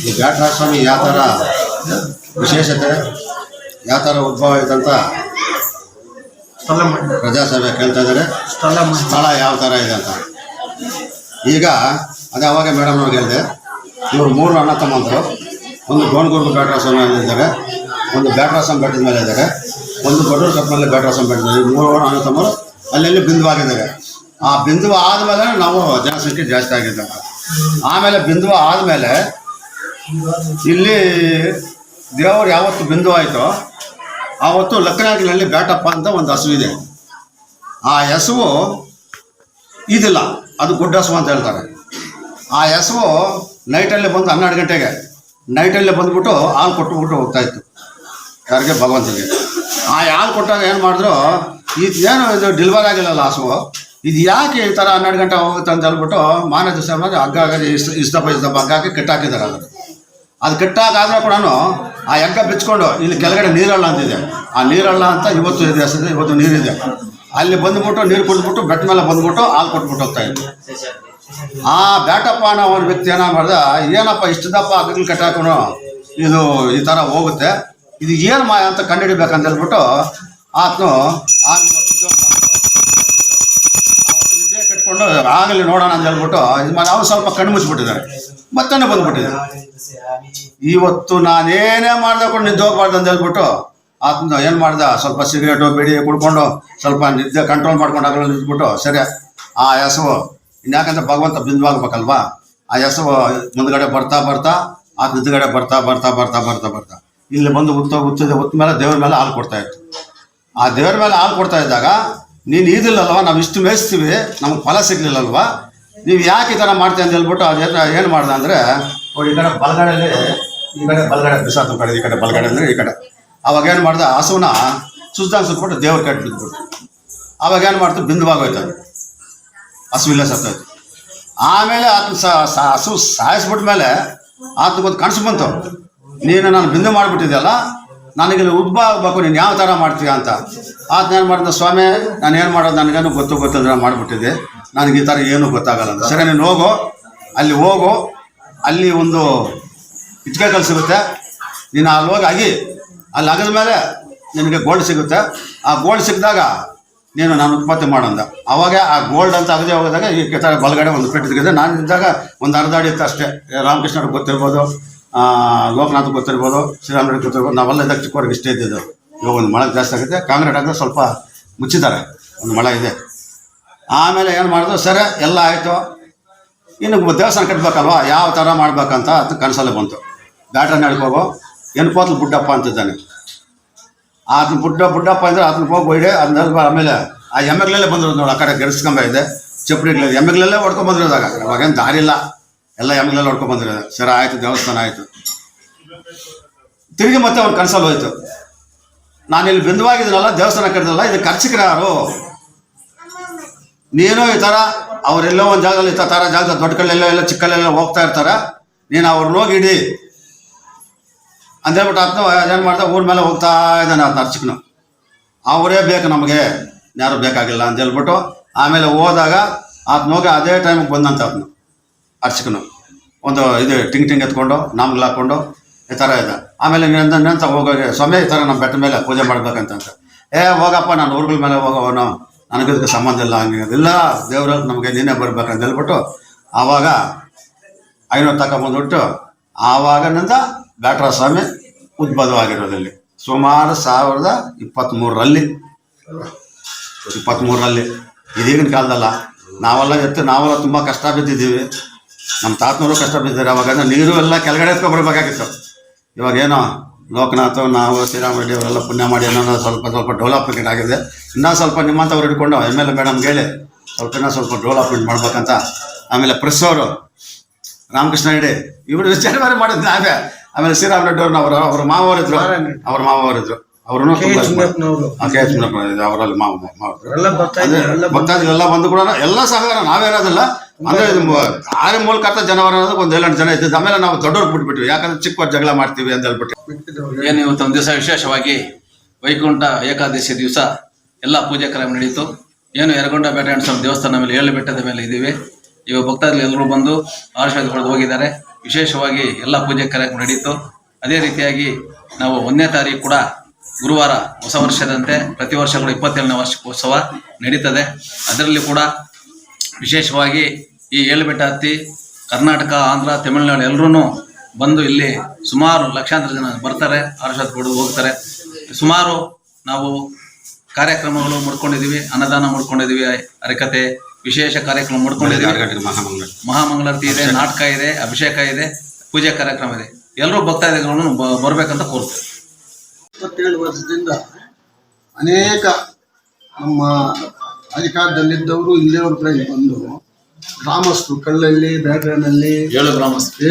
ಈ ಬ್ಯಾಟ್ರಾಜ ಸ್ವಾಮಿ ಯಾವ ಥರ ವಿಶೇಷತೆ ಯಾವ ಥರ ಉದ್ಭವ ಮಾಡಿ ಪ್ರಜಾಸಭೆ ಕೇಳ್ತಾ ಇದ್ದಾರೆ. ಸ್ಥಳ ಸ್ಥಳ ಯಾವ ಥರ ಇದೆ ಅಂತ. ಈಗ ಅದೇ ಅವಾಗ ಮೇಡಮ್ ಅವ್ರಿಗೆ ಹೇಳಿದೆ ಇವರು ಮೂರು ಅಣ್ಣ ತಮ್ಮಂದರು ಒಂದು ಗೋಣಗುರ್ಗು ಬ್ಯಾಟ್ರಾಸ್ವಾಮಿ ಮೇಲೆ ಇದ್ದಾರೆ ಒಂದು ಬ್ಯಾಟ್ರಾಸ್ವಾಮಿ ಬೆಟ್ಟದ ಮೇಲೆ ಇದ್ದಾರೆ ಒಂದು ಬಡೂರು ಕಪ್ಪಲ್ಲಿ ಬ್ಯಾಟ್ರಾಸ್ವಾಮಿ ಬೆಟ್ಟದ ಮೇಲೆ ಮೂರು ಅಣ್ಣ ತಮ್ಮರು ಅಲ್ಲೆಲ್ಲಿ ಬಿಂದುವಾಗಿದ್ದಾರೆ. ಆ ಬಿಂದು ಆದಮೇಲೆ ನಾವು ಜನಸಂಖ್ಯೆ ಜಾಸ್ತಿ ಆಗಿದ್ದಾಗ ಆಮೇಲೆ ಬಿಂದು ಆದಮೇಲೆ ಇಲ್ಲಿ ದೇವರು ಯಾವತ್ತು ಬಿಂದು ಆಯಿತೋ ಆವತ್ತು ಲಕ್ಕನಾಗಿನಲ್ಲಿ ಬ್ಯಾಟಪ್ಪ ಅಂತ ಒಂದು ಹಸುವಿದೆ ಆ ಹೆಸವು ಇದಿಲ್ಲ, ಅದು ಗುಡ್ಡ ಹಸು ಅಂತ ಹೇಳ್ತಾರೆ. ಆ ಹೆಸವು ನೈಟಲ್ಲಿ ಬಂದು ಹನ್ನೆರಡು ಗಂಟೆಗೆ, ನೈಟಲ್ಲೇ ಬಂದ್ಬಿಟ್ಟು ಹಾಲು ಕೊಟ್ಟುಬಿಟ್ಟು ಹೋಗ್ತಾ ಇತ್ತು. ಯಾರಿಗೆ? ಭಗವಂತನಿಗೆ. ಆ ಹಾಲು ಕೊಟ್ಟಾಗ ಏನು ಮಾಡಿದ್ರು, ಇದು ಏನು ಇದು ಡಿಲ್ವರ್ ಆಗಿಲ್ಲಲ್ಲ ಹಸುವು? ಇದು ಯಾಕೆ ಈ ಥರ ಹನ್ನೆರಡು ಗಂಟೆ ಹೋಗುತ್ತೆ ಅಂತ ಹೇಳ್ಬಿಟ್ಟು ಮಾನ ದಿವಸ ಮಾಡಿ ಹಗ್ಗ ಹಾಕಿ ಇಷ್ಟ ಇಷ್ಟಪ್ಪ ಇಷ್ಟಪ್ಪ ಹಗ್ಗ ಹಾಕಿ ಕೆಟ್ಟಾಕಿದ್ದಾರೆ. ಅದನ್ನು ಅದು ಕಟ್ಟಾಕಾದ್ರೆ ಕೂಡ ಆ ಎಗ್ಗ ಬಿಚ್ಕೊಂಡು ಇಲ್ಲಿ ಕೆಳಗಡೆ ನೀರಳ್ಳ ಅಂತಿದೆ ಆ ನೀರಳ್ಳ ಅಂತ ಇವತ್ತು ಇದೆ ಇವತ್ತು ನೀರಿದೆ. ಅಲ್ಲಿ ಬಂದ್ಬಿಟ್ಟು ನೀರು ಕುಡಿದ್ಬಿಟ್ಟು ಬೆಟ್ಟ ಮೇಲೆ ಬಂದ್ಬಿಟ್ಟು ಹಾಲು ಕೊಟ್ಬಿಟ್ಟು ಹೋಗ್ತಾ ಆ ಬ್ಯಾಟಪ್ಪ ಅನ್ನೋ ಒಂದು ವ್ಯಕ್ತಿ ಏನ ಮಾಡ್ದ, ಏನಪ್ಪ ಇಷ್ಟದಪ್ಪ ಅಗ್ಗಲ್ ಕಟ್ಟಾಕೋನು ಇದು ಈ ಥರ ಹೋಗುತ್ತೆ, ಇದು ಏನು ಮಾಯ ಅಂತ ಕಂಡುಹಿಡಿಬೇಕಂತ ಹೇಳ್ಬಿಟ್ಟು ಆತನು ಕಟ್ಕೊಂಡು, ಆಗಲಿ ನೋಡೋಣ ಅಂತ ಹೇಳ್ಬಿಟ್ಟು ಇದು ಮಾಡಿ ಅವ್ರು ಸ್ವಲ್ಪ ಕಣ್ಣು ಮುಚ್ಚಿಬಿಟ್ಟಿದ್ದಾರೆ. ಮತ್ತೆ ಬಂದ್ಬಿಟ್ಟಿದೆ. ಇವತ್ತು ನಾನೇನೇ ಮಾಡ್ದೆ ಕೊಂಡು ನಿದ್ದೆ ಹೋಗ್ಬಾರ್ದು ಅಂತ ಹೇಳ್ಬಿಟ್ಟು ಆತನ ಏನು ಮಾಡ್ದ? ಸ್ವಲ್ಪ ಸಿಗರೇಟು ಬಿಡಿ ಕುಡ್ಕೊಂಡು ಸ್ವಲ್ಪ ನಿದ್ದೆ ಕಂಟ್ರೋಲ್ ಮಾಡ್ಕೊಂಡು ಆಗಲ್ಲ ನಿಂತ್ಬಿಟ್ಟು ಸರಿ, ಆ ಹೆಸವು, ಇನ್ಯಾಕಂದ್ರೆ ಭಗವಂತ ಬಿಂದುವಾಗ್ಬೇಕಲ್ವಾ? ಆ ಹೆಸವು ಮುಂದ್ಗಡೆ ಬರ್ತಾ ಬರ್ತಾ, ಆ ನಿದ್ದುಗಡೆ ಬರ್ತಾ ಬರ್ತಾ ಬರ್ತಾ ಬರ್ತಾ ಬರ್ತಾ ಇಲ್ಲಿ ಬಂದು ಉತ್ತ ಉತ್ತಿದ ಉತ್ತ ಮೇಲೆ ದೇವ್ರ ಮೇಲೆ ಹಾಲು ಕೊಡ್ತಾ ಇತ್ತು. ಆ ದೇವ್ರ ಮೇಲೆ ಹಾಲು ಕೊಡ್ತಾ ಇದ್ದಾಗ, ನೀನು ಈದಿಲ್ಲಲ್ವಾ? ನಾವು ಇಷ್ಟು ಮೇಯಿಸ್ತೀವಿ, ನಮ್ಗೆ ಫಲ ಸಿಗ್ಲಿಲ್ಲಲ್ವಾ? ನೀವು ಯಾಕೆ ಈ ಥರ ಮಾಡ್ತೀವಿ ಅಂತ ಹೇಳ್ಬಿಟ್ಟು ಅದು ಏನು ಮಾಡ್ದೆ ಅಂದರೆ ನೋಡಿ ಈ ಕಡೆ ಬಲಗಡೆಯಲ್ಲಿ ಈ ಕಡೆ ಬಲಗಡೆ ಬಿಸಾತು ಕಡೆ ಈ ಕಡೆ ಬಲಗಡೆ ಅಂದರೆ ಈ ಕಡೆ. ಅವಾಗ ಏನು ಮಾಡ್ದೆ ಹಸುವನ್ನ ಸುಸ್ತಾಗಿ ಸುಟ್ಬಿಟ್ಟು ದೇವ್ರ ಕಟ್ಟು ಬಿದ್ಬಿಟ್ಟು ಅವಾಗ ಏನು ಮಾಡ್ತು ಬಿಂದುವಾಗೋಯ್ತು ಅದು. ಹಸುವಿಲ್ಲ ಸತ್ತೋಯ್ತು. ಆಮೇಲೆ ಆತನ ಸ- ಹಸು ಸಾಯಿಸ್ಬಿಟ್ಟ ಮೇಲೆ ಆತನಿಗೊಂದು ಕನಸು ಬಂತು. ನೀನು ನಾನು ಬಿಂದು ಮಾಡಿಬಿಟ್ಟಿದ್ಯಲ್ಲ ನನಗೆ ಇಲ್ಲಿ ಉದ್ಭವ ಆಗಬೇಕು, ನೀನು ಯಾವ ಥರ ಮಾಡ್ತೀಯ ಅಂತ. ಆತ ಏನು ಮಾಡಿದ, ಸ್ವಾಮಿ, ನಾನು ಏನು ಮಾಡೋದು ನನಗೇನು ಗೊತ್ತು ಗೊತ್ತಿಲ್ಲ ಮಾಡಿಬಿಟ್ಟಿದ್ದೆ. ನನಗೆ ಈ ಥರ ಏನೂ ಗೊತ್ತಾಗಲ್ಲ ಅಂತ. ಸರಿ, ನೀನು ಹೋಗು. ಅಲ್ಲಿ ಹೋಗು. ಅಲ್ಲಿ ಒಂದು ಇಟ್ಕೆ ಕಲ್ ಸಿಗುತ್ತೆ. ನೀನು ಅಲ್ಲಿ ಹೋಗಿ ಅಗಿ. ಅಲ್ಲಿ ಅಗದ ಮೇಲೆ ನಿನಗೆ ಗೋಲ್ಡ್ ಸಿಗುತ್ತೆ. ಆ ಗೋಲ್ಡ್ ಸಿಕ್ಕಿದಾಗ ನೀನು ನಾನು ಉತ್ಪತ್ತಿ ಮಾಡಂದ. ಅವಾಗ ಆ ಗೋಲ್ಡ್ ಅಂತ ಅಗದೇ ಹೋಗಿದಾಗ ಈ ಕೆತ್ತ ಬಲಗಡೆ ಒಂದು ಪೆಟ್ಟು ಸಿಗುತ್ತೆ ನಾನು ಇದ್ದಾಗ ಒಂದು ಅರ್ಧ ಅಡಿ ಇತ್ತು ಅಷ್ಟೇ. ರಾಮಕೃಷ್ಣ ಗೊತ್ತಿರ್ಬೋದು. ಲೋಕನಾಥ್ ಗೊತ್ತಿರ್ಬೋದು ಶ್ರೀರಾಮರಿಗೆ ಗೊತ್ತಿರ್ಬೋದು, ನಾವೆಲ್ಲ ಇದಕ್ಕೆ ಚಿಕ್ಕವರಿಗೆ ಇಷ್ಟೇ ಇದ್ದಿದ್ದು. ಇವಾಗ ಒಂದು ಮಳೆ ಜಾಸ್ತಿ ಆಗುತ್ತೆ ಕಾಂಗ್ರೆಟ್ ಹಾಕಿದ್ರೆ ಸ್ವಲ್ಪ ಮುಚ್ಚಿದ್ದಾರೆ, ಒಂದು ಮಳೆ ಇದೆ. ಆಮೇಲೆ ಏನು ಮಾಡಿದ್ರು, ಸರಿ, ಎಲ್ಲ ಆಯಿತು. ಇನ್ನು ದೇವಸ್ಥಾನ ಕಟ್ಟಬೇಕಲ್ವಾ ಯಾವ ಥರ ಮಾಡ್ಬೇಕಂತ ಅದು ಕನಸಲ್ಲಿ ಬಂತು. ಬ್ಯಾಟ್ರಿ ಏನು ಎನ್ಪೋತ್ಲು ಬುಡ್ಡಪ್ಪ ಅಂತಿದ್ದಾನೆ. ಆತನ ಬುಡ್ಡ, ಬುಡ್ಡಪ್ಪ ಅಂದರೆ ಆತನ ಹೋಗಿ ಒಯ್ಡೆ ಅದನ್ನ ಆಮೇಲೆ ಆ ಎಮ್ಮೆಗಳಲ್ಲೇ ಬಂದಿರೋದು ನೋಡಿ, ಆ ಕಡೆ ಗೆಡಿಸ್ಕೊಂಬ ಇದೆ ಚಪ್ಪಡಿಗಳಲ್ಲಿ ಎಮ್ಮೆಗಳಲ್ಲೇ ಹೊಡ್ಕೊಂಡ್ ಬಂದಿರೋದಾಗ ಅವಾಗೇನು ದಾರಿ ಇಲ್ಲ ಎಲ್ಲ ಎಮ್ಮೆಲ್ಲ ನೋಡ್ಕೊಂಡ್ ಬಂದಿರೋದು ಸರ, ಆಯಿತು, ದೇವಸ್ಥಾನ ಆಯಿತು. ತಿರುಗಿ ಮತ್ತೆ ಅವ್ನು ಕನಸಲ್ಲಿ ಹೋಯ್ತು. ನಾನು ಇಲ್ಲಿ ಬಿಂದುವಾಗಿದ್ದೀನಲ್ಲ, ದೇವಸ್ಥಾನ ಕಟ್ಟಿದಲ್ಲ ಇದು ಖರ್ಚಿಕರ ಯಾರು? ನೀನು ಈ ಥರ ಅವರೆಲ್ಲೋ ಒಂದು ಜಾಗದಲ್ಲಿ ಈ ಥರ ಜಾಗದಲ್ಲಿ ದೊಡ್ಡ ಕಲ್ಲೆಲ್ಲೋ ಎಲ್ಲ ಚಿಕ್ಕಲ್ಲೆಲ್ಲ ಹೋಗ್ತಾ ಇರ್ತಾರೆ. ನೀನು ಅವ್ರನ್ನ ಹೋಗಿ ಇಡಿ. ಅಂತ ಹೇಳ್ಬಿಟ್ಟು ಆತನು ಏನು ಮಾಡ್ತಾ ಊರ ಮೇಲೆ ಹೋಗ್ತಾ ಇದ್ದಾನೆ ಆತನ ಅರ್ಚಕನು. ಅವರೇ ಬೇಕು ನಮಗೆ. ಯಾರು ಬೇಕಾಗಿಲ್ಲ ಅಂತ ಹೇಳ್ಬಿಟ್ಟು ಆಮೇಲೆ ಹೋದಾಗ ಆತನ ಹೋಗಿ ಅದೇ ಟೈಮಿಗೆ ಬಂದಂತ ಆತನು ಅರ್ಚಕನು ಒಂದು ಇದು ಟಿಂಗ್ ಟಿಂಗ್ ಎತ್ಕೊಂಡು ನಾಮ್ಗಳು ಹಾಕ್ಕೊಂಡು ಈ ಥರ ಇದೆ. ಆಮೇಲೆ ನಿಂತ ನಿಂತ ಹೋಗೋಗೆ, ಸ್ವಾಮಿ, ಈ ಥರ ನಮ್ಮ ಬೆಟ್ಟ ಮೇಲೆ ಪೂಜೆ ಮಾಡ್ಬೇಕಂತ ಅಂತ ಏ, ಹೋಗಪ್ಪ, ನಾನು ಊರುಗಳ ಮೇಲೆ ಹೋಗೋವನು. ನನಗಿದಕ್ಕೆ ಸಂಬಂಧ ಇಲ್ಲ ಹಂಗೆ ದೇವರು ನಮಗೆ ನೀನೇ ಬರ್ಬೇಕಂತ ಹೇಳ್ಬಿಟ್ಟು, ಆವಾಗ ಐನೂರು ತಗೊಂಬಂದ್ಬಿಟ್ಟು ಆವಾಗನಿಂದ ಬ್ಯಾಟ್ರ ಸ್ವಾಮಿ ಉದ್ಭವವಾಗಿರೋದಲ್ಲಿ ಸುಮಾರು ಸಾವಿರದ ಇಪ್ಪತ್ತ್ಮೂರರಲ್ಲಿ ಇಪ್ಪತ್ತ್ಮೂರರಲ್ಲಿ ಇದೀಗಿನ ಕಾಲದಲ್ಲ. ನಾವೆಲ್ಲ ಎತ್ತು, ನಾವೆಲ್ಲ ತುಂಬ ಕಷ್ಟ ಬಿದ್ದಿದ್ದೀವಿ. ನಮ್ಮ ತಾತನವರು ಕಷ್ಟ ಬಿದ್ದಿದ್ದಾರೆ ಅವಾಗ ನೀರು ಎಲ್ಲ ಕೆಳಗಡೆ ಎತ್ಕೊಬರ್ಬೇಕಾಗಿತ್ತು ಇವಾಗ ಏನೋ ಲೋಕನಾಥ್ ನಾವು ಶ್ರೀರಾಮ ರೆಡ್ಡಿ ಅವರೆಲ್ಲ ಪುಣ್ಯ ಮಾಡಿ ಏನೋ ಸ್ವಲ್ಪ ಸ್ವಲ್ಪ ಡೆವಲಪ್ಮೆಂಟ್ ಆಗಿದೆ. ಇನ್ನೂ ಸ್ವಲ್ಪ ನಿಮ್ಮಂಥವ್ರು ಹಿಡ್ಕೊಂಡು ಎಂ ಎಲ್ ಎ ಮೇಡಮ್ಗೆ ಹೇಳಿ ಸ್ವಲ್ಪ ಇನ್ನೂ ಸ್ವಲ್ಪ ಡೆವಲಪ್ಮೆಂಟ್ ಮಾಡ್ಬೇಕಂತ. ಆಮೇಲೆ ಪ್ರೆಸ್ ಅವರು ರಾಮಕೃಷ್ಣ ರೆಡ್ಡಿ ಇವರು ವಿಚಾರ ಬೇರೆ ಮಾಡಿದ್ದು ನಾವೇ. ಆಮೇಲೆ ಶ್ರೀರಾಮ್ ರೆಡ್ಡಿ ಅವ್ರನ್ನ ಅವರು ಅವ್ರ ಮಾವವರಿದ್ರು. ಅವ್ರ ಮಾವವರಿದ್ರು. ಅವರು ಕೆ ಎಚ್ ಮುನಿಯಪ್ಪನವರು ಕೆ ಎಚ್ ಮುನಿಯಪ್ಪ ಅವರಲ್ಲಿ ಮಾವ ಎಲ್ಲ ಬರ್ತಾ ಇದ್ದಾರೆ ಎಲ್ಲ ಭಕ್ತಾದಿಗಳೆಲ್ಲ ಬಂದು ಕೂಡ ಎಲ್ಲ ಸಹಕಾರ ನಾವೇನಾದಿಲ್ಲ ಅಂದ್ರೆ ಆರೆ ಮೂಲಕ ಜನವರ ಅನ್ನೋದು ಒಂದು ಏಳೆಂಟು ಜನ ಇದ್ದಿದ್ದು ಆಮೇಲೆ ನಾವು ದೊಡ್ಡವ್ರು ಬಿಟ್ಬಿಟ್ವಿ. ಯಾಕಂದ್ರೆ ಚಿಕ್ಕ ಜಗಳ ಮಾಡ್ತೀವಿ ಅಂತ ಹೇಳ್ಬಿಟ್ಟು. ಏನು ಇವತ್ತೊಂದು ದಿವಸ ವಿಶೇಷವಾಗಿ ವೈಕುಂಠ ಏಕಾದಶಿ ದಿವಸ ಎಲ್ಲ ಪೂಜೆ ಕಾರ್ಯ ನಡೀತು. ಏನು ಯರಗೊಂಡ ಬೇಟೆ ಸ್ವಾಮಿ ದೇವಸ್ಥಾನ ಮೇಲೆ ಏಳು ಬೆಟ್ಟದ ಮೇಲೆ ಇದ್ದೀವಿ. ಇವಾಗ ಭಕ್ತಾದಿಗಳು ಎಲ್ಲರೂ ಬಂದು ಆಶೀರ್ವಾದ ಪಡೆದು ಹೋಗಿದ್ದಾರೆ. ವಿಶೇಷವಾಗಿ ಎಲ್ಲ ಪೂಜೆ ಕಾರ್ಯಕ್ರಮ ನಡೆಯಿತು ಅದೇ ರೀತಿಯಾಗಿ ನಾವು ಒಂದನೇ ತಾರೀಕು ಕೂಡ ಗುರುವಾರ ಹೊಸ ವರ್ಷದಂತೆ ಪ್ರತಿ ವರ್ಷ ಕೂಡ ಇಪ್ಪತ್ತೇಳನೇ ವಾರ್ಷಿಕೋತ್ಸವ ನಡೀತದೆ. ಅದರಲ್ಲಿ ಕೂಡ ವಿಶೇಷವಾಗಿ ಈ ಏಳುಬೆಟ್ಟ ಹತ್ತಿ ಕರ್ನಾಟಕ ಆಂಧ್ರ ತಮಿಳುನಾಡು ಎಲ್ಲರೂ ಬಂದು ಇಲ್ಲಿ ಸುಮಾರು ಲಕ್ಷಾಂತರ ಜನ ಬರ್ತಾರೆ ಆರ್ಷಾದ್ ಕೊಡು ಹೋಗ್ತಾರೆ. ಸುಮಾರು ನಾವು ಕಾರ್ಯಕ್ರಮಗಳು ಮಾಡ್ಕೊಂಡಿದ್ದೀವಿ ಅನ್ನದಾನ ಮಾಡ್ಕೊಂಡಿದ್ದೀವಿ ಹರಕತೆ ವಿಶೇಷ ಕಾರ್ಯಕ್ರಮ ಮಾಡ್ಕೊಂಡಿದ್ದೀವಿ ಮಹಾಮಂಗಳಾರತಿ ಇದೆ ನಾಟಕ ಇದೆ ಅಭಿಷೇಕ ಇದೆ ಪೂಜೆ ಕಾರ್ಯಕ್ರಮ ಇದೆ. ಎಲ್ಲರೂ ಭಕ್ತಾದಿಗಳನ್ನು ಬರ್ಬೇಕಂತ ಕೋರ್ತೇವೆ. ಇಪ್ಪತ್ತೇಳು ವರ್ಷದಿಂದ ಅನೇಕ ನಮ್ಮ ಅಧಿಕಾರದಲ್ಲಿದ್ದವರು ಇಲ್ಲಿಯವರು ಕೂಡ ಇಲ್ಲಿ ಬಂದು ಗ್ರಾಮಸ್ಥರು ಕಳ್ಳಲ್ಲಿ ಬ್ಯಾಟ್ರನಲ್ಲಿ ಏಳು ಗ್ರಾಮಸ್ಥರು.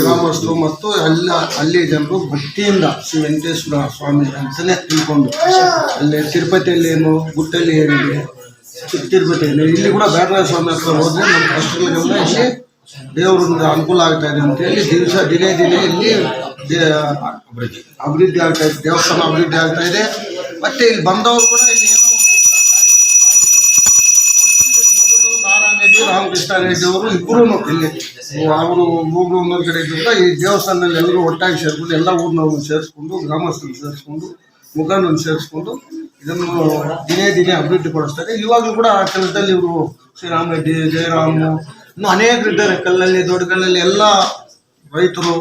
ಗ್ರಾಮಸ್ಥರು. ಮತ್ತು ಎಲ್ಲ ಅಲ್ಲಿ ಜನರು ಭಕ್ತಿಯಿಂದ ಶ್ರೀ ವೆಂಕಟೇಶ್ವರ ಸ್ವಾಮಿ ಅಂತಲೇ ತಿಳ್ಕೊಂಡು ಅಲ್ಲಿ ತಿರುಪತಿಯಲ್ಲಿ ಏನು ಗುಟ್ಟಲ್ಲಿ ಏನಿದೆ ತಿರುಪತಿಯಲ್ಲಿ. ಇಲ್ಲಿ ಕೂಡ ಬ್ಯಾಟ್ರಾಯ ಸ್ವಾಮಿ ಹತ್ರ ಹೋದ್ರೆ ನಮ್ಮ ಕಷ್ಟಗಳಿಗೆಲ್ಲ ಇಲ್ಲಿ ದೇವರಿಂದ ಅನುಕೂಲ ಆಗ್ತಾ ಇದೆ ಅಂತ ಹೇಳಿ ದಿವಸ ದಿನೇ ದಿನೇ ಇಲ್ಲಿ ದೇ- ಅಭಿವೃದ್ಧಿ. ಆಗ್ತಾ ಇದೆ ದೇವಸ್ಥಾನ ಅಭಿವೃದ್ಧಿ ಆಗ್ತಾ ಇದೆ. ಮತ್ತೆ ಇಲ್ಲಿ ಬಂದವರು ಕೂಡ ಇಲ್ಲಿ ಏನೋ ರೆಡ್ಡಿ ರಾಮಕೃಷ್ಣ ರೆಡ್ಡಿ ಅವರು ಇಬ್ಬರು ಇಲ್ಲಿ. ಅವರು ಮೂರು ಒಂದೊಂದು ಕಡೆ ಇದ್ರಿಂದ ಈ ದೇವಸ್ಥಾನದಲ್ಲಿ ಎಲ್ಲರೂ ಒಟ್ಟಾಗಿ ಸೇರಿಕೊಂಡು ಎಲ್ಲ ಊರಿನವ್ರನ್ನ ಸೇರಿಸ್ಕೊಂಡು ಗ್ರಾಮಸ್ಥರನ್ನು ಸೇರಿಸ್ಕೊಂಡು ಮುಖಂಡರನ್ನು ಸೇರಿಸ್ಕೊಂಡು ಇದನ್ನು ದಿನೇ ದಿನೇ ಅಭಿವೃದ್ಧಿ ಪಡಿಸ್ತಾರೆ ಇವಾಗಲೂ ಕೂಡ ಆ ಕೆಲಸದಲ್ಲಿ ಇವರು ಶ್ರೀರಾಮ ರೆಡ್ಡಿ ಜಯರಾಮು ಇನ್ನೂ ಅನೇಕ ಇದ್ದಾರೆ ಕಲ್ಲಲ್ಲಿ, ದೊಡ್ಡ ಕಲ್ಲಲ್ಲಿ ಎಲ್ಲ ರೈತರು,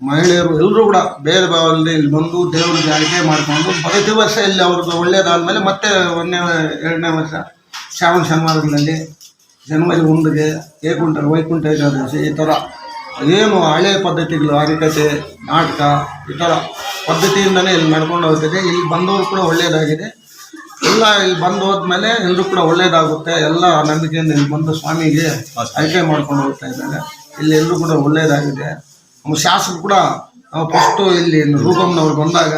ಮಹಿಳೆಯರು ಎಲ್ಲರೂ ಕೂಡ ಬೇರೆ ಭಾವದಲ್ಲಿ ಇಲ್ಲಿ ಬಂದು ದೇವರಿಗೆ ಆಯ್ಕೆ ಮಾಡಿಕೊಂಡು ಪ್ರತಿ ವರ್ಷ ಇಲ್ಲಿ ಅವ್ರಿಗೆ ಒಳ್ಳೇದಾದ್ಮೇಲೆ ಮತ್ತೆ ಒಂದನೇ ಎರಡನೇ ವರ್ಷ ಶ್ರಾವಣ ಶನಿವಾರಗಳಲ್ಲಿ ಜನವರಿ ಒಂದಿಗೆ ಏಕುಂಠ ವೈಕುಂಠ ಏಕಾದಶಿ ಈ ಥರ ಏನು ಹಳೆಯ ಪದ್ಧತಿಗಳು ಹರಿಕತೆ ನಾಟಕ ಈ ಥರ ಪದ್ಧತಿಯಿಂದನೇ ಇಲ್ಲಿ ನಡ್ಕೊಂಡು ಹೋಗ್ತಿದೆ. ಇಲ್ಲಿ ಬಂದವರು ಕೂಡ ಒಳ್ಳೆಯದಾಗಿದೆ ಎಲ್ಲ ಇಲ್ಲಿ ಬಂದು ಹೋದ್ಮೇಲೆ ಎಲ್ಲರೂ ಕೂಡ ಒಳ್ಳೇದಾಗುತ್ತೆ. ಎಲ್ಲ ನಂಬಿಕೆಯಿಂದ ಇಲ್ಲಿ ಬಂದು ಸ್ವಾಮಿಗೆ ಆಯ್ಕೆ ಮಾಡ್ಕೊಂಡು ಹೋಗ್ತಾ ಇದ್ದಾರೆ. ಇಲ್ಲಿ ಎಲ್ಲರೂ ಕೂಡ ಒಳ್ಳೇದಾಗಿದೆ. ನಮ್ಮ ಶಾಸಕರು ಕೂಡ ನಾವು ಫಸ್ಟು ಇಲ್ಲಿ ರೂಪಮ್ನವ್ರು ಬಂದಾಗ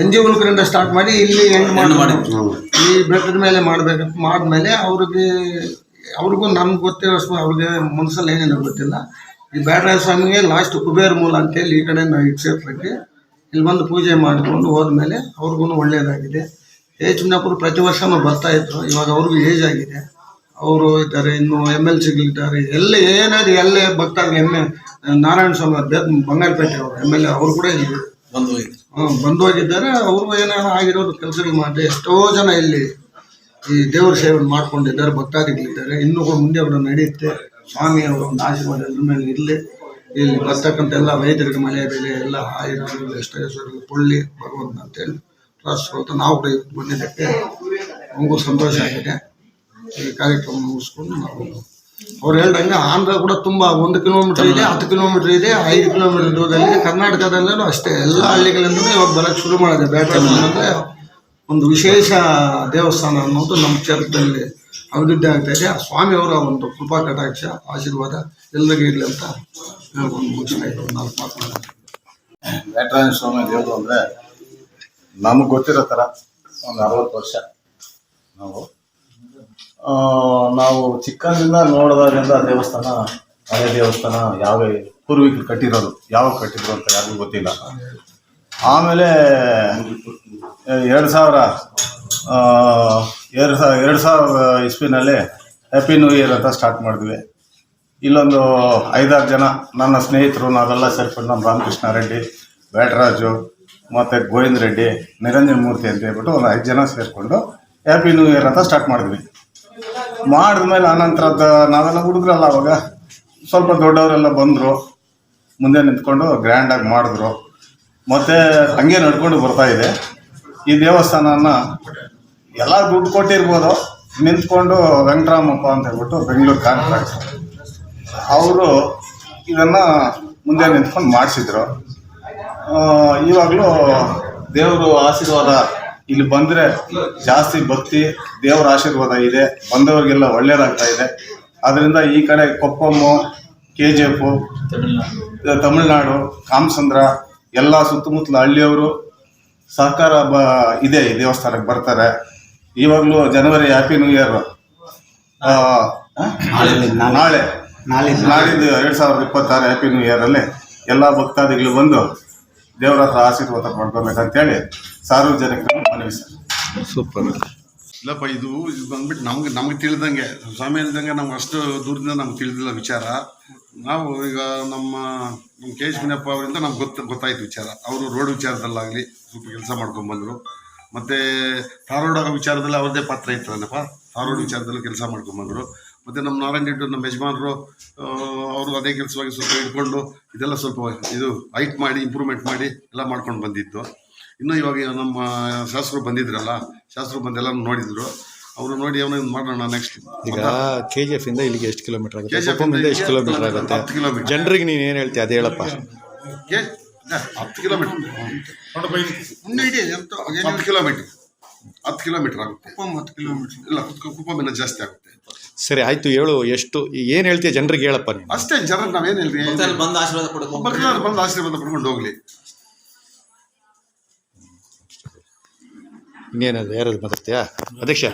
ಎನ್ ಜಿ ಒಲ್ಕರಿಂದ ಸ್ಟಾರ್ಟ್ ಮಾಡಿ ಇಲ್ಲಿ ಎಂಡ್ ಮಾಡಿ ಈ ಬೆಟ್ಟದ ಮೇಲೆ ಮಾಡ್ಬೇಕು ಮಾಡಿದ್ಮೇಲೆ ಅವ್ರಿಗೆ ಅವ್ರಿಗೂ ನಮ್ಗೆ ಗೊತ್ತಿರೋಷ್ಟು ಅವ್ರಿಗೆ ಮನಸ್ಸಲ್ಲಿ ಏನೇನು ಗೊತ್ತಿಲ್ಲ. ಈ ಬ್ಯಾಟರಾಯ ಸ್ವಾಮಿಗೆ ಲಾಸ್ಟ್ ಕುಬೇರ ಮೂಲ ಅಂತೇಳಿ ಈ ಕಡೆ ನಾವು ಈ ಕ್ಷೇತ್ರಕ್ಕೆ ಇಲ್ಲಿ ಬಂದು ಪೂಜೆ ಮಾಡಿಕೊಂಡು ಹೋದ್ಮೇಲೆ ಅವ್ರಿಗೂ ಒಳ್ಳೆಯದಾಗಿದೆ ಏಜ್ ಚಿನ್ನಪ್ಪರು ಪ್ರತಿ ವರ್ಷನೂ ಬರ್ತಾ ಇದ್ರು. ಇವಾಗ ಅವ್ರಿಗೂ ಏಜ್ ಆಗಿದೆ. ಅವರು ಇದ್ದಾರೆ ಇನ್ನು ಎಂ ಎಲ್ ಸಿಗಳಿದ್ದಾರೆ ಎಲ್ಲ ಏನಾದ್ರು ಎಲ್ಲೇ ಭಕ್ತಾಗ ಎಂ ಎ ನಾರಾಯಣ ಸ್ವಾಮಿ ಬಂಗಾರಪೇಟೆ ಅವರು ಎಂ ಎಲ್ ಎ ಅವರು ಕೂಡ ಇಲ್ಲಿ ಬಂದು ಹ್ಮ್, ಬಂದು ಹೋಗಿದ್ದಾರೆ ಅವ್ರು ಏನಾದ್ರು ಆಗಿರೋದು ಕೆಲಸಗಳು ಮಾಡಿ ಎಷ್ಟೋ ಜನ ಇಲ್ಲಿ ಈ ದೇವ್ರ ಸೇವೆ ಮಾಡ್ಕೊಂಡಿದ್ದಾರೆ ಭಕ್ತಾದಿಗಳಿದ್ದಾರೆ ಇನ್ನೂ ಕೂಡ ಮುಂದೆ ಅವರು ನಡೆಯುತ್ತೆ. ಸ್ವಾಮಿ ಅವರ ಒಂದು ಆಶೀರ್ವಾದ ಎಲ್ಲರ ಮೇಲೆ ಇರಲಿ. ಇಲ್ಲಿ ಬರ್ತಕ್ಕಂಥ ಎಲ್ಲ ವೈದ್ಯರಿಗೆ ಮಳೆ ಬೆಲೆ ಎಲ್ಲ ಆಯುರ್ವೇದ ಸರ್ ಪುಳ್ಳಿ ಭಗವಂತ ಅಂತೇಳಿ. ಪ್ರಾರ್ಥಿಸ್ಕೊಳ್ತಾ ನಾವು ಕೂಡ ಇವತ್ತು ಬಂದಿದ್ದಕ್ಕೆ ನಮಗೂ ಸಂತೋಷ ಆಗಿದೆ. ಈ ಕಾರ್ಯಕ್ರಮ ಮುಗಿಸ್ಕೊಂಡು ನಾವು ಅವ್ರು ಹೇಳ್ದಂಗೆ ಆಂಧ್ರ ಕೂಡ ತುಂಬ ಒಂದು ಕಿಲೋಮೀಟರ್ ಇದೆ, ಹತ್ತು ಕಿಲೋಮೀಟರ್ ಇದೆ, ಐದು ಕಿಲೋಮೀಟರ್ ದೂರದಲ್ಲಿ ಕರ್ನಾಟಕದಲ್ಲೂ ಅಷ್ಟೇ, ಎಲ್ಲ ಹಳ್ಳಿಗಳಿಂದ ಇವಾಗ ಬರೋಕ್ಕೆ ಶುರು ಮಾಡಿದೆ. ಬ್ಯಾಟ್ರಾಯನ್ ಅಂದರೆ ಒಂದು ವಿಶೇಷ ದೇವಸ್ಥಾನ ಅನ್ನೋದು ನಮ್ಮ ಕ್ಷೇತ್ರದಲ್ಲಿ ಅಭಿವೃದ್ಧಿ ಆಗ್ತಾ ಇದೆ. ಸ್ವಾಮಿಯವರ ಒಂದು ಕೃಪಾ, ಕಟಾಕ್ಷ, ಆಶೀರ್ವಾದ ಎಲ್ಲರಿಗೂ ಇರಲಿ ಅಂತ ಹೇಳ್ಕೊಂಡು ಮುಗಿಸ್ತಾ ನಾನು ನಾಲ್ಕು ಮಾತನಾಡ ವೆಟ್ರಾಯಣ ಸ್ವಾಮಿ ದೇವರು ಅಂದರೆ ನಮಗೆ ಗೊತ್ತಿರೋ ಥರ ಒಂದು ಅರವತ್ತು ವರ್ಷ ನಾವು. ನಾವು ಚಿಕ್ಕಂದಿಂದ ನೋಡಿದಾಗಿಂದ ದೇವಸ್ಥಾನ, ಹಳೆ ದೇವಸ್ಥಾನ, ಯಾವ ಪೂರ್ವಿಕರು ಕಟ್ಟಿರೋದು ಯಾವಾಗ ಕಟ್ಟಿದ್ರು ಅಂತ ಯಾರಿಗೂ ಗೊತ್ತಿಲ್ಲ. ಆಮೇಲೆ ಎರಡು ಸಾವಿರ ಎರಡು ಸಾವಿರ ಎರಡು ಸಾವಿರ ಇಸ್ವಿನಲ್ಲಿ ಹ್ಯಾಪಿ ನ್ಯೂ ಇಯರ್ ಅಂತ ಸ್ಟಾರ್ಟ್ ಮಾಡಿದ್ವಿ. ಇಲ್ಲೊಂದು ಐದಾರು ಜನ ನನ್ನ ಸ್ನೇಹಿತರು, ನಾವೆಲ್ಲ ಸೇರ್ಕೊಂಡು ನಮ್ಮ ರಾಮಕೃಷ್ಣ ರೆಡ್ಡಿ, ಬ್ಯಾಟರಾಜು ಮತ್ತು ಗೋವಿಂದ ರೆಡ್ಡಿ, ನಿರಂಜನ ಮೂರ್ತಿ ಅಂತ ಹೇಳ್ಬಿಟ್ಟು ಒಂದು ಐದು ಜನ ಸೇರಿಕೊಂಡು ಹ್ಯಾಪಿ ನ್ಯೂ ಇಯರ್ ಅಂತ ಸ್ಟಾರ್ಟ್ ಮಾಡಿದ್ವಿ. ಮಾಡಿದ್ಮೇಲೆ ಆನಂತರದ ನಾವೆಲ್ಲ ಹುಡುಗ್ರಲ್ಲ ಅವಾಗ. ಸ್ವಲ್ಪ ದೊಡ್ಡವರೆಲ್ಲ ಬಂದರು. ಮುಂದೆ ನಿಂತ್ಕೊಂಡು ಗ್ರ್ಯಾಂಡಾಗಿ ಮಾಡಿದ್ರು. ಮತ್ತು ಹಂಗೆ ನಡ್ಕೊಂಡು ಬರ್ತಾ ಇದೆ. ಈ ದೇವಸ್ಥಾನನ ಎಲ್ಲ ದುಡ್ಡು ಕೊಟ್ಟಿರ್ಬೋದು. ನಿಂತ್ಕೊಂಡು ವೆಂಕಟರಾಮಪ್ಪ ಅಂತ ಹೇಳ್ಬಿಟ್ಟು ಬೆಂಗಳೂರು ಕಾಂಟ್ರಾಕ್ಟ್ ಅವರು ಇದನ್ನು ಮುಂದೆ ನಿಂತ್ಕೊಂಡು ಮಾಡಿಸಿದ್ರು. ಇವಾಗಲೂ ದೇವರು ಆಶೀರ್ವಾದ ಇಲ್ಲಿ ಬಂದರೆ ಜಾಸ್ತಿ ಭಕ್ತಿ ದೇವರ ಆಶೀರ್ವಾದ ಇದೆ ಬಂದವರಿಗೆಲ್ಲ ಒಳ್ಳೆಯದಾಗ್ತಾ ಇದೆ. ಅದರಿಂದ ಈ ಕಡೆ ಕೊಪ್ಪಮ್ಮು K G F Tamil Nadu Kamasandra ಎಲ್ಲ ಸುತ್ತಮುತ್ತಲ ಹಳ್ಳಿಯವರು ಸಹಕಾರ ಬ ಇದೆ ಈ ದೇವಸ್ಥಾನಕ್ಕೆ ಬರ್ತಾರೆ. ಇವಾಗಲೂ ಜನವರಿ ಹ್ಯಾಪಿ ನ್ಯೂ ಇಯರ್. ನಾಳೆ. ನಾಳಿದ್ದು. ಎರಡು ಸಾವಿರದ ಇಪ್ಪತ್ತಾರು ಹ್ಯಾಪಿ ನ್ಯೂ ಇಯರಲ್ಲಿ ಎಲ್ಲ ಭಕ್ತಾದಿಗಳು ಬಂದು ದೇವರ ಹತ್ರ ಆಶೀರ್ವಾದ ಹೇಳಿ ಸಾರ್ವಜನಿಕರನ್ನು ಮನವಿ ಸರ್. ಸೂಪರ್. ಇಲ್ಲಪ್ಪ ಇದು ಇದು ಬಂದ್ಬಿಟ್ಟು ನಮ್ಗೆ ನಮ್ಗೆ ತಿಳಿದಂಗೆ ಸ್ವಾಮಿ ಇಲ್ದಂಗೆ ನಮ್ಗೆ ಅಷ್ಟು ದೂರದಿಂದ ನಮ್ಗೆ ತಿಳಿದಿಲ್ಲ ವಿಚಾರ. ನಾವು ಈಗ ನಮ್ಮ ನಮ್ಮ ಕೆ ಎಚ್ ಮುನಿಯಪ್ಪ ಅವರಿಂದ ನಮ್ಗೆ ಗೊತ್ತ ಗೊತ್ತಾಯ್ತು ವಿಚಾರ. ಅವರು ರೋಡ್ ವಿಚಾರದಲ್ಲಾಗಲಿ ಸ್ವಲ್ಪ ಕೆಲಸ ಮಾಡ್ಕೊಂಡ್ಬಂದರು ಮತ್ತು ಧಾರವಾಡ ವಿಚಾರದಲ್ಲಿ ಅವ್ರದ್ದೇ ಪಾತ್ರ ಇತ್ತಲ್ಲಪ್ಪ? ಧಾರವಾಡ ವಿಚಾರದಲ್ಲಿ ಕೆಲಸ ಮಾಡ್ಕೊಂಡ್ಬಂದರು ಮತ್ತು ನಮ್ಮ ನಾರಾಯಣ ರೆಡ್ಡಿ ನಮ್ಮ ಯಜಮಾನರು ಅವರು ಅದೇ ಕೆಲಸವಾಗಿ ಸ್ವಲ್ಪ ಇಟ್ಕೊಂಡು ಇದೆಲ್ಲ ಸ್ವಲ್ಪ ಇದು ಹೈಟ್ ಮಾಡಿ ಇಂಪ್ರೂವ್ಮೆಂಟ್ ಮಾಡಿ ಎಲ್ಲ ಮಾಡ್ಕೊಂಡು ಬಂದಿದ್ದು ಇನ್ನು ಇವಾಗ ನಮ್ಮ ಶಾಸ್ತ್ರರು ಬಂದಿದ್ರಲ್ಲ ಶಾಸ್ತ್ರರು ಬಂದೆಲ್ಲ ನೋಡಿದ್ರು. ಅವರು ನೋಡಿ ಅವನ ಮಾಡೋಣ ನೆಕ್ಸ್ಟ್ ಈಗ ಕೆ ಜಿ ಎಫ್ ಇಂದ ಇಲ್ಲಿಗೆ ಎಷ್ಟು ಕಿಲೋಮೀಟರ್ ಆಗುತ್ತೆ? KGF ಕೊಪ್ಪಮಿಂದ ಎಷ್ಟು ಕಿಲೋಮೀಟರ್ ಆಗುತ್ತೆ? ಹತ್ತು ಕಿಲೋಮೀಟರ್ ಜನರಿಗೆ ನೀನು ಏನು ಹೇಳ್ತೀಯ? ಅದು ಹೇಳಪ್ಪ. ಕೆ ಹತ್ತು ಕಿಲೋಮೀಟರ್ ಹತ್ತು ಕಿಲೋಮೀಟರ್ ಹತ್ತು ಕಿಲೋಮೀಟರ್ ಆಗುತ್ತೆ. ಹತ್ತು ಕಿಲೋಮೀಟರ್. ಇಲ್ಲ ಕುಪ್ಪಂ ಕುಪ್ಪಮಿನ ಜಾಸ್ತಿ ಆಗುತ್ತೆ. ಸರಿ ಆಯ್ತು ಹೇಳು ಎಷ್ಟು ಏನು ಹೇಳ್ತೀಯ ಜನರಿಗೆ ಹೇಳಪ್ಪ ನೀನು. ಅಷ್ಟೇ ಜನ ನಾವೇನು ಹೇಳ್ರಿ ಬಂದು ಆಶೀರ್ವಾದ ಕೊಡಬೇಕು ಭಕ್ತರು ಬಂದು ಆಶೀರ್ವಾದ ಪಡ್ಕೊಂಡು ಹೋಗ್ಲಿ. ಇನ್ನೇನದು ಯಾರಾದ್ರು ಮಾತಾಡ್ತೀಯಾ? ಅಧ್ಯಕ್ಷ.